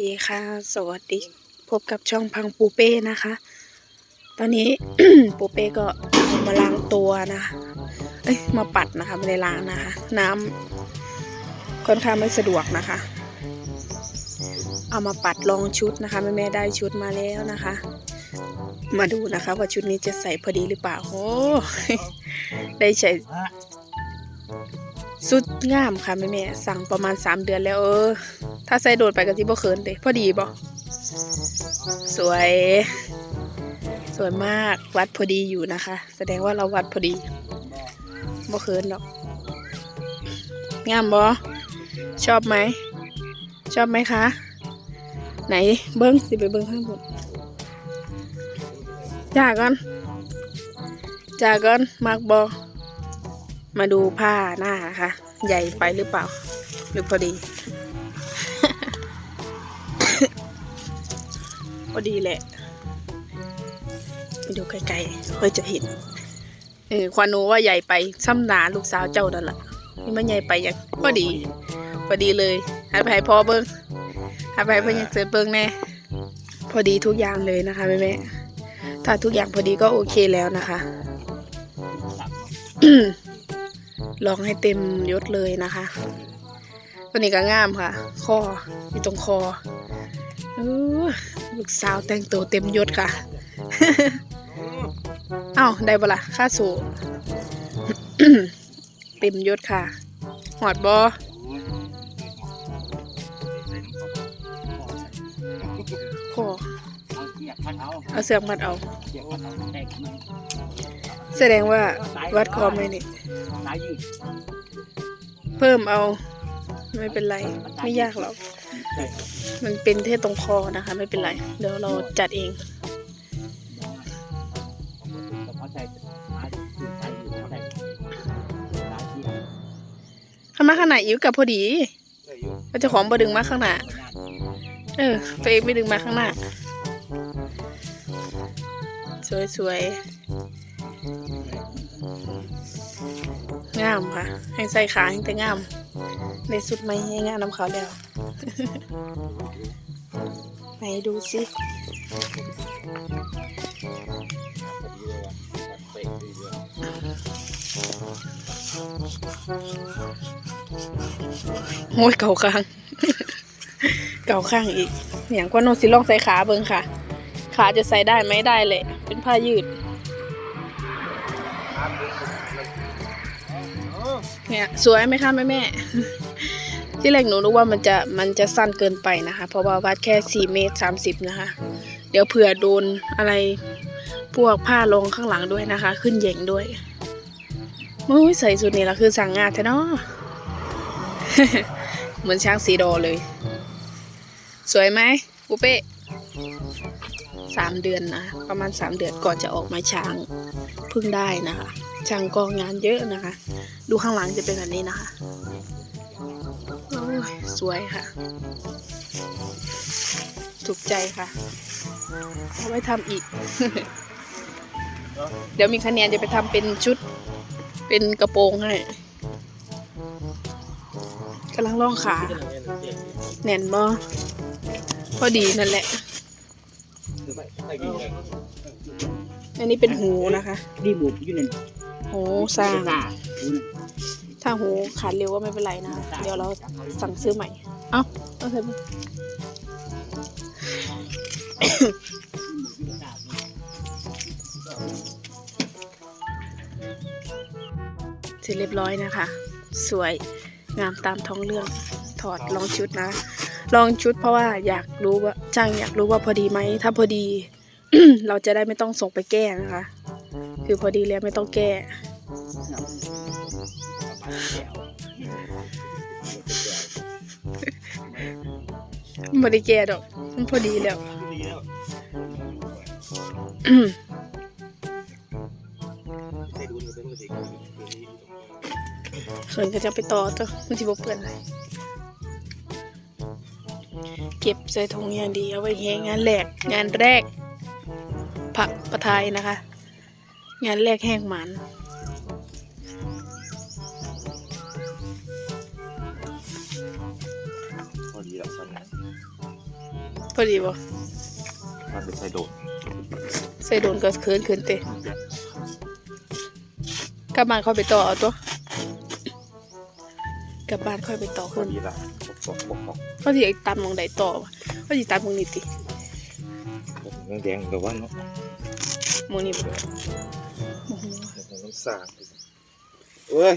ดีค่ะ สวัสดีพบกับช่องพังปูเป้นะคะ ตอนนี้ ปูเป้ก็มาล้างตัวนะเอ้ยมาปัดนะคะไม่ได้ล้างนะคะ น้ำค่อนข้างไม่สะดวกนะคะ เอามาปัดลองชุดนะคะแม่แม่ได้ชุดมาแล้วนะคะ มาดูนะคะ ว่าชุดนี้จะใส่พอดีหรือเปล่าโอ้ได้ใช้ สุดงามค่ะแม่แม่สั่งประมาณ 3 เดือนแล้วเออ ถ้าใส่โดดไปก็สิบ่เขินเด้พอดีบ่สวย สวยมากวัดพอดีอยู่นะคะ แสดงว่าเราวัดพอดีบ่เขินหรอกงามบ่ชอบไหม ชอบไหมคะ ไหนเบิ้งสิไปเบิ้งข้างบนจาก่อนจาก่อนมักบอ มาดูผ้าหน้าค่ะใหญ่ไปหรือเปล่า หรือพอดี พอดีแหละไปดูไกลๆค่อยจะเห็นเออควานูว่าใหญ่ไปซ้ำหนาลูกสาวเจ้านั่นแหละนี่มันใหญ่ไปอย่างพอดี พอดีเลยให้ไปพ่อเบิ้งให้ไปเพื่อยังเจอเบิ้งแน่พอดีทุกอย่างเลยนะคะแม่แม่ๆถ้าทุกอย่างพอดีก็โอเคแล้วนะคะ ลองให้เต็มยศเลยนะคะตัวนี้ก็งามค่ะ คออยู่ตรงคออู้ลูกสาวแต่งตัวเต็มยศค่ะ เอ้าได้ปะล่ะค่าสูเต็มยศค่ะ หอดบอคอเอาเกียกพันเอเอาเสือกมัดเอา แสดงว่าวัดคอไหมนี่ สายยืดเพิ่มเอา ไม่เป็นไร ไม่ยากหรอก ใช่มันเป็นแค่ตรงคอนะคะ ไม่เป็นไร เดี๋ยวเราจัดเองเขาใส่สายยืดสายยืดเขาใส่สายยืดข้ามาข้างหน้าอิ๋วกับพอดีก็เจะของบดึงมาข้างหน้าเออ ตัวเองไม่ดึงมาข้างหน้า สวยสวยๆ งามค่ะ ให้ใส่ขาให้แต่งามในสุดไหมให้งามน้ำเขาวแล้วไหนดูสิโอ้ยเก่าข้าง เก่าข้างอีก อย่างก็โนสิลองใส่ขาเบิงค่ะ ขาจะใส่ได้ไหมได้เลย เป็นผ้ายืด เนี่ยสวยไหมคะแม่แม่ ที่แรกหนูรู้ว่ามันจะมันจะสั้นเกินไปนะคะ เพราะว่าวัดแค่สี่เมตรสามสิบนะคะ เดี๋ยวเผื่อโดนอะไรพวกผ้าลงข้างหลังด้วยนะคะ ขึ้นเย่งด้วยโอ้ยใส่สุดนี้ละคือสั่งงานแท้เนาะเหมือนช้างสีดอเลย สวยไหมปูเป้ สามเดือนนะ ประมาณสามเดือนก่อนจะออกมาช้างเพึ่งได้นะคะช่างก็งานเยอะนะคะ ดูข้างหลังจะเป็นแบบนี้นะคะโอ้ยสวยค่ะ ถูกใจค่ะ เอาไว้ทำอีก เดี๋ยวมีคะแนนจะไปทำเป็นชุด เป็นกระโปรงให้กำลังล่องขา แน่นบ่พอดีนั่นแหละ อันนี้เป็นหูนะคะดีบุบอยู่นั่นหูสร้างซ่าถ้าหูขาดเร็วก็ไม่เป็นไรนะคะเดี๋ยวเราสั่งซื้อใหม่ เอ้าเอาเถอะเสร็จเรียบร้อยนะคะ สวยงามตามท้องเรื่องถอดลองชุดนะ ลองชุดเพราะว่าอยากรู้ว่า ช่างอยากรู้ว่าพอดีไหม ถ้าพอดี เราจะได้ไม่ต้องส่งไปแก้นะคะ คือพอดีแล้วไม่ต้องแก้บริแกดอกมันพอดีแล้ว ส่วนก็จะไปต่อตัวมันจะบเปื่อนอะไร เก็บใส่ถุงอย่างดีเอาไว้แหงงานแรกงานแรก ผักประทายนะคะ งานแรกแห้งหมันพอดีแล้วสำนักพอดีบ่มันเป็นไซโดนใส่โดนก็เคินเคินเตะกลับบ้านค่อยไปต่อเอาตัวกลับบ้านค่อยไปต่อพคุอณดีละ ปกปกปกเขาสิตัดหมองใดต่อวะเขาสิตัดหมองนี้ติแดงๆแต่ว่าเนาะมองนี้บ่โอ้โหน้ำสาดเอ้ย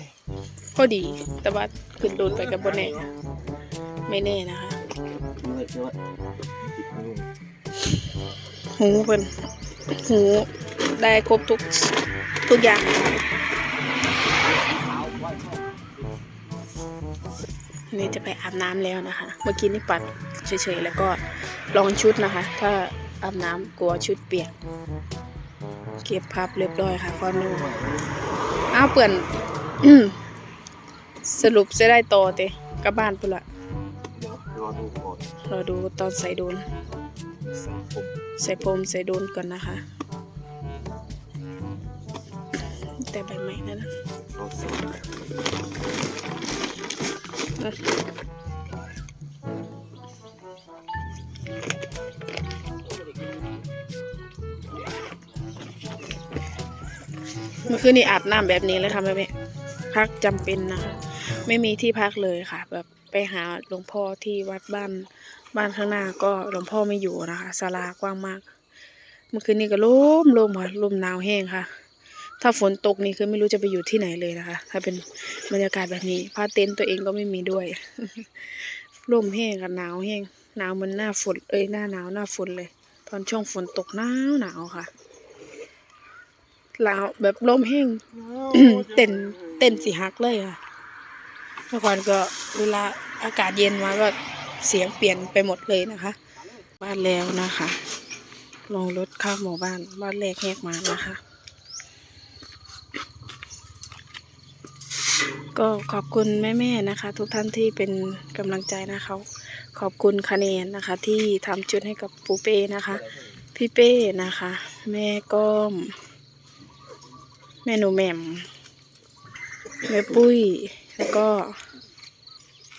พอดีแต่ว่าขึ้นโดนไปกับบ่แน่ไม่แน่นะคะเอ้ยเอ้ยติดนุ่มหูเพิ่นหูได้ครบทุกทุกอย่าง นี่จะไปอาบน้ำแล้วนะคะ เมื่อกี้นี่ปัดเฉยๆแล้วก็ลองชุดนะคะ ถ้าอาบน้ำกลัวชุดเปียก เก็บพับเรียบร้อยค่ะความนุ่อ้าวเปื่อนสรุปจะได้โตอเตะกลับบ้านพุ่นละเดี๋ยวรอดูก่อนรอดูตอนใส่โดน ใส่ผมใส่ผมใส่โดนก่อนนะคะ แต่ใบใหม่นั่นนะ เมื่อคืนนี้อาบน้ำแบบนี้แล้วทำไมไม่พักจำเป็นนะคะ ไม่มีที่พักเลยค่ะ แบบไปหาหลวงพ่อที่วัดบ้านบ้านข้างหน้าก็หลวงพ่อไม่อยู่นะคะศาลากว้างมาก เมื่อคืนนี้ก็ลมลมค่ะลมหนาวแห้งค่ะ ถ้าฝนตกนี่คือไม่รู้จะไปอยู่ที่ไหนเลยนะคะ ถ้าเป็นบรรยากาศแบบนี้ผ้าเต็นท์ตัวเองก็ไม่มีด้วยลมแห้งกับหนาวแห้งหนาวเหมันหน้าฝนเอ้ยหน้าหนาวหน้าฝนเลย ตอนช่วงฝนตกหนาวหนาวค่ะหนาวแบบลมแห้งเต้นเต้นสีหักเลยค่ะเมื่อก่อนก็เวลาอากาศเย็นมาก็เสียงเปลี่ยนไปหมดเลยนะคะ บ้านแล้วนะคะลงรถเข้าหมู่บ้านบ้านแรกแหกมานะคะ ก็ขอบคุณแม่ๆนะคะ ทุกท่านที่เป็นกำลังใจนะคะขอบคุณคะแนนนะคะ ที่ทำชุดให้กับปูเป้นะคะ พี่เป้นะคะ แม่ก้อม แม่หนูแหม่มแม่ปุ้ยแล้วก็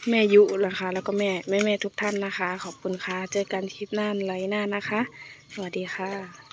แม่ยุนะคะ แล้วก็แม่แม่แม่ๆทุกท่านนะคะ ขอบคุณค่ะ เจอกันคลิปหน้าไลฟ์หน้านะคะ สวัสดีค่ะ